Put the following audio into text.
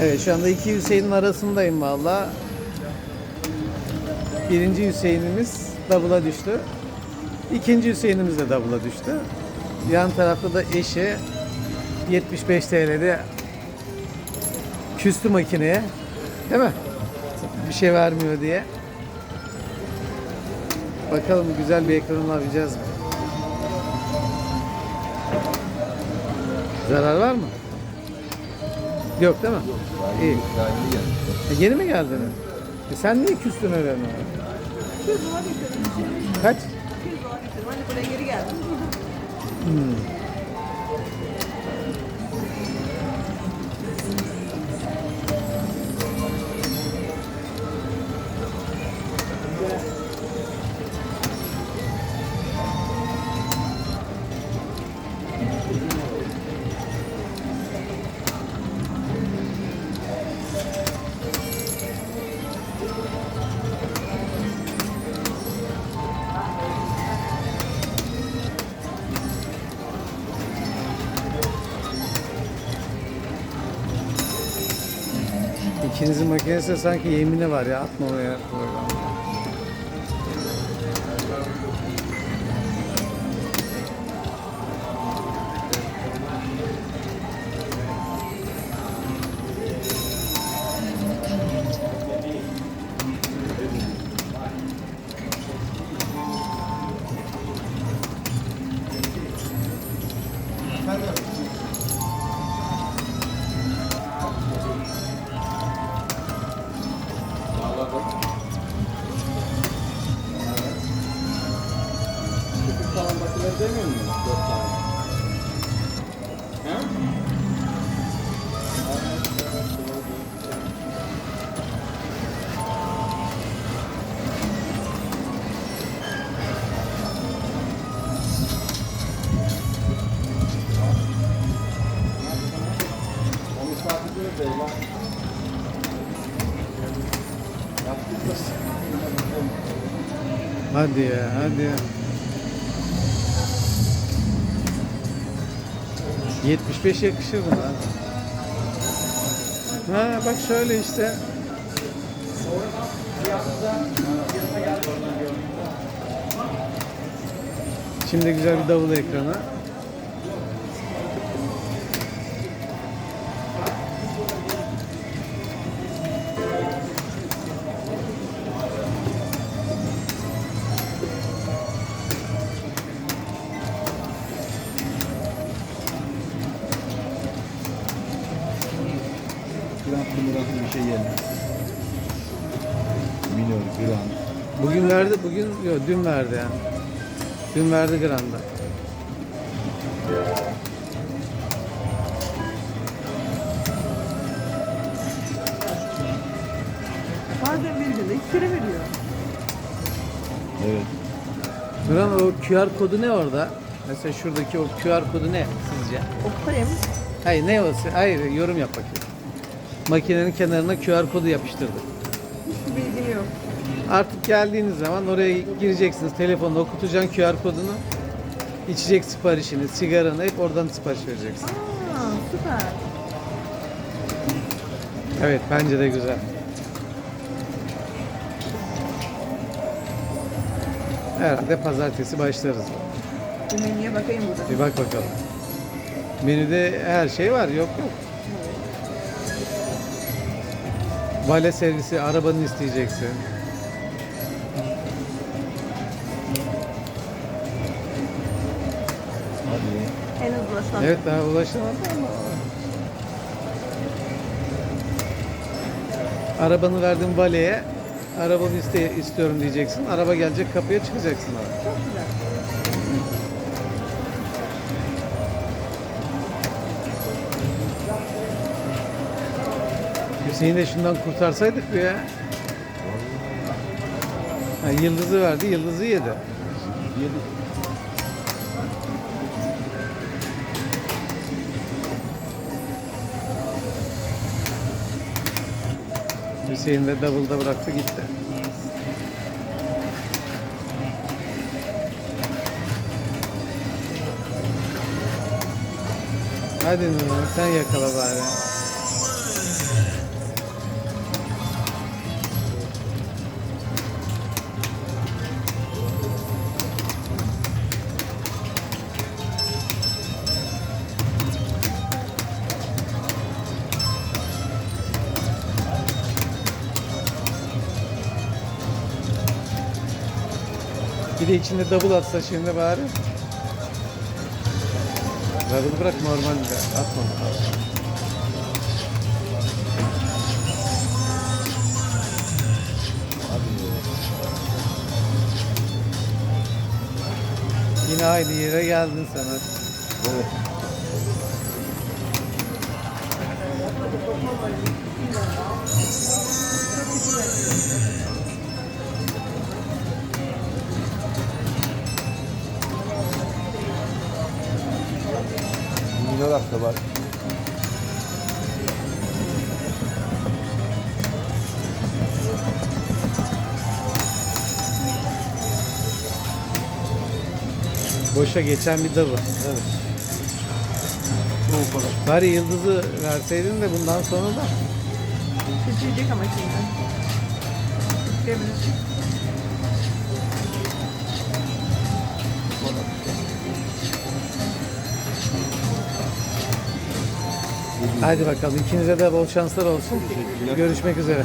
Evet şu anda iki Hüseyin'in arasındayım valla. Birinci Hüseyin'imiz double'a düştü. İkinci Hüseyin'imiz de double'a düştü. Yan tarafta da eşi 75 TL'de küstü makineye. Değil mi? Bir şey vermiyor diye. Bakalım güzel bir ekran alabileceğiz mi? Zarar var mı? Yok değil mi? İyi. E, yeni mi geldin? E, sen niye küstün öyle mi? 200 dolar getirdim. Kaç? 200 dolar getirdim. Hani buraya geri geldim. İkinizin makinesi sanki yemini var ya atma oraya program. Demiyor muyum? Dört tane. Yaptık Hadi ya hadi ya. 75 yakışır buna. Ha bak şöyle işte. Şimdi güzel bir davul ekranı. Şey gelmez. Minor, grand. Bugün verdi, bugün yok dün verdi yani. Dün verdi Grand'a. Bazen bir günde iki kere veriyor. Evet. Duran o QR kodu ne orada? Mesela şuradaki o QR kodu ne sizce? Okutayım. Hayır ne o? Hayır yorum yap bakayım. Makinenin kenarına QR kodu yapıştırdı. Hiçbir bilgim yok. Artık geldiğiniz zaman oraya gireceksiniz. Telefonda okutacaksın QR kodunu. İçecek siparişini, sigaranı hep oradan sipariş vereceksin. Aa süper. Evet bence de güzel. Herhalde pazartesi başlarız. Bir menüye bakayım burada. Bir bak bakalım. Menüde her şey var. Yok yok. Vale servisi, arabanı isteyeceksin. Hadi. Henüz ulaşmadım. Evet daha ulaşamadı ama. Arabanı verdin valeye. Arabamı iste, istiyorum diyeceksin. Araba gelecek kapıya çıkacaksın abi. Çok güzel. Hüseyin'i de şundan kurtarsaydık bir ya. Yıldızı verdi, yıldızı yedi. Yedi. Hüseyin de double'da bıraktı gitti. Hadi Nurhan sen yakala bari. Bir de içinde double atsa şimdi bari. Double bırak normal de atma. Yine aynı yere geldin sen. hadi. Evet. Da var. Boşa geçen bir double. Evet. Bu kadar. Bari yıldızı verseydin de bundan sonra da Seçilecek ama şimdi. Görebilirsin. Hadi bakalım ikinize de bol şanslar olsun. Görüşmek üzere.